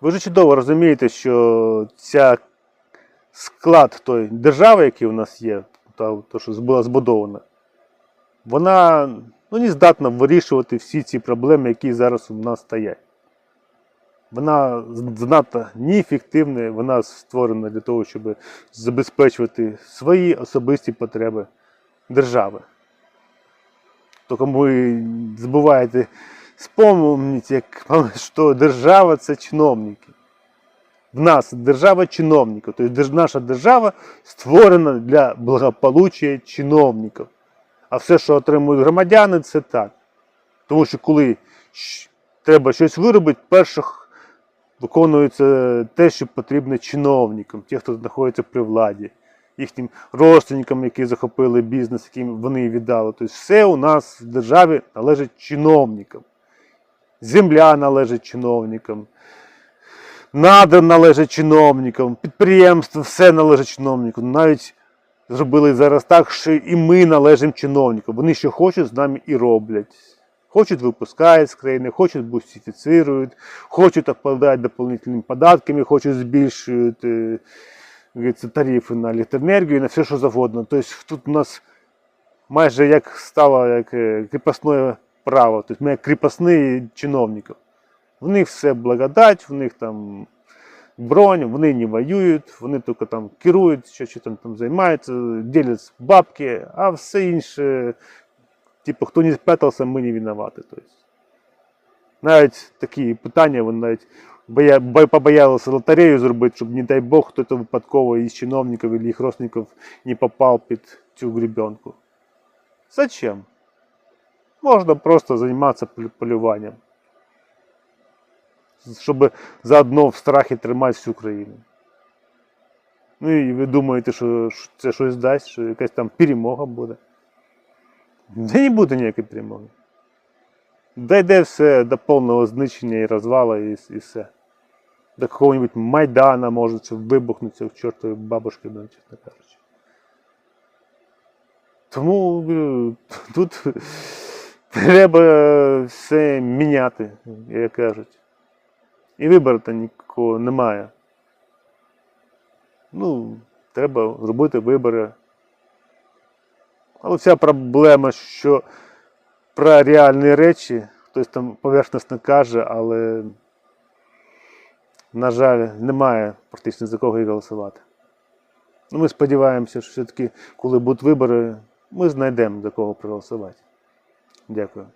Ви вже чудово розумієте, що ця склад тої держави, який у нас є, та, то, що була збудована, вона ну, не здатна вирішувати всі ці проблеми, які зараз у нас стоять. Вона занадто неефективна, вона створена для того, щоб забезпечувати свої особисті потреби держави. Тільки ви забуваєте, спомніть, як що держава це чиновники. В нас держава чиновників. Тобто наша держава створена для благополуччя чиновників. А все, що отримують громадяни, це так. Тому що коли треба щось виробити, перше х- виконується те, що потрібно чиновникам, ті, хто знаходиться при владі, їхнім родственникам, які захопили бізнес, яким вони віддали. Тобто все у нас в державі належить чиновникам. Земля належить чиновникам. Надра належить чиновникам, підприємство, все належить чиновникам. Навіть зробили зараз так, що і ми належимо чиновникам. Вони що хочуть, з нами і роблять. Хочуть, випускають з країни, хочуть, бустифіцирують, хочуть обкладають дополнительними податками, хочуть збільшують е, тарифи на електроенергію, на все, що завгодно. Тобто тут у нас майже як стало як е, кріпосне право. Тобто ми як кріпосні чиновників. В них все благодать, в них там бронь, вони не воюють, вони тільки там керують, що, що там, там займаються, ділять бабки, а все інше, типу, хто не спрятався, ми не винуваті. Тобто. Навіть такі питання, вони навіть боя, побоялися лотерею зробити, щоб, не дай Бог, хтось випадково із чиновників або їх родственників не попав під цю гребенку. Зачем? Можна просто займатися полюванням щоб заодно в страхі тримати всю країну. Ну і ви думаєте, що це щось дасть, що якась там перемога буде. Де не буде ніякої перемоги. Дійде все до повного знищення і розвала, і, і все. До какого-нибудь Майдана може це вибухнути в чортові бабушки, ну, чесно кажучи. Тому е, тут треба все міняти, як кажуть. І вибору нікого немає. Ну, треба зробити вибори. Але вся проблема, що про реальні речі хтось там поверхностно каже, але, на жаль, немає практично за кого і голосувати. Ну, ми сподіваємося, що все-таки, коли будуть вибори, ми знайдемо за кого проголосувати. Дякую.